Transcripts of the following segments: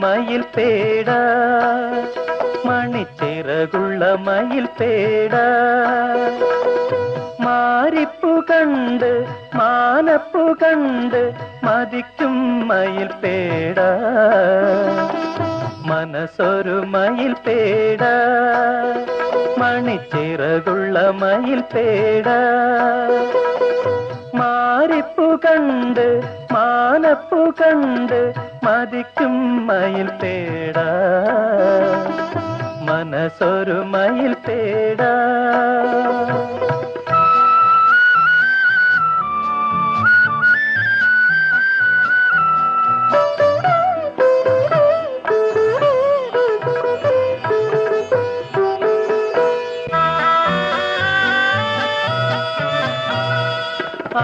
മയിൽ പേട. മണിച്ചിറകുള്ള മയിൽ പേട. മാരിപ്പു കണ്ട് മാനപ്പു കണ്ട് മതിക്കും മയിൽ പേട. മനസ്സൊരുമയിൽ പേട. മണിച്ചിറകുള്ള മയിൽ പേട. മാരിപ്പു കണ്ട് മാനപ്പു കണ്ട് മതിക്കും മയിൽ പേട. മനസ്സൊരു മയിൽ പേട.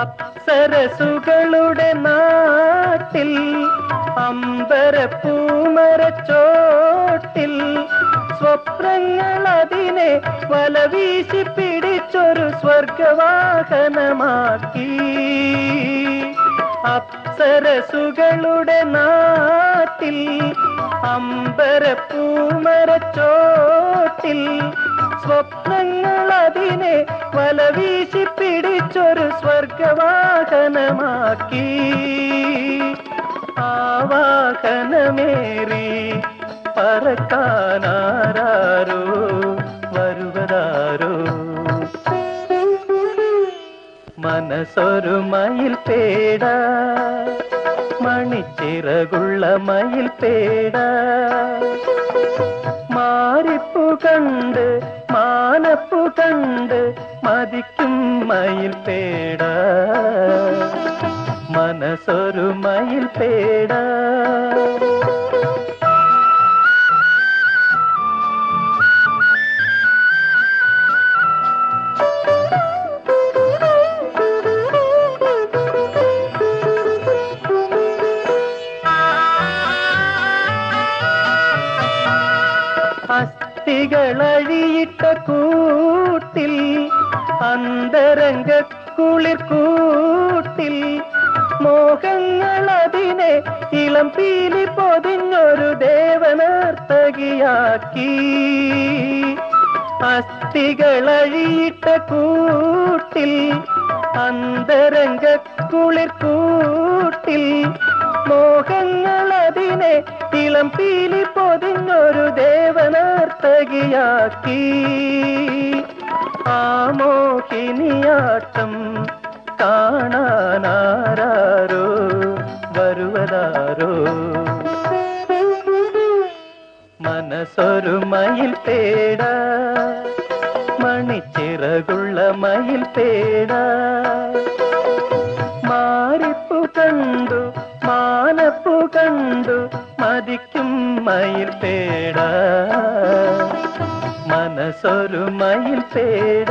അപ്സരസുകളുടെ അമ്പര പൂമരച്ചോട്ടിൽ സ്വപ്നങ്ങൾ അതിനെ വലവീശി പിടിച്ചൊരു സ്വർഗവാഹനമാക്കി. അപ്സരസുകളുടെ നാട്ടിൽ അമ്പര പൂമരച്ചോട്ടിൽ സ്വപ്നങ്ങൾ അതിനെ വലവീശി പിടിച്ചൊരു സ്വർഗവാഹനമാക്കി. ആവാഹനമേറി പറക്കാനാരോ വരുവതാരോ? മനസ്സൊരു മയിൽ പേട മണിച്ചിറകുള്ള മയിൽ പേട. മാറിപ്പു കണ്ട് മാനപ്പു കണ്ട് മതിക്കും മയിൽ പേട. മനസ്സൊരു മയിൽ പേട അസ്ഥികളഴിയിട്ട കൂട്ടിൽ അന്തരംഗ കുളിർ കൂട്ടിൽ മോഹങ്ങൾ അതിനെ ഇളം പീലി പൊതിഞ്ഞൊരു ദേവനർത്തകിയാക്കി. അസ്ഥികളഴിയിട്ട കൂട്ടിൽ അന്തരംഗ കുളിർ കൂട്ടിൽ മോഹങ്ങൾ അതിനെ ഇളം പീലി പൊതിഞ്ഞൊരു ദേവനർത്തകിയാക്കി. ആ മോഹിനിയാട്ടം കാണാനാരോ വരുവതാരോ? മനസ്സൊരു മയിൽ പേട മണിച്ചിറകുള്ള മയിൽ പേട മാറിപ്പു കണ്ടു മാനപ്പു കണ്ടു മതിക്കും മയിൽ പേട മനസ്സൊരു മയിൽ പേട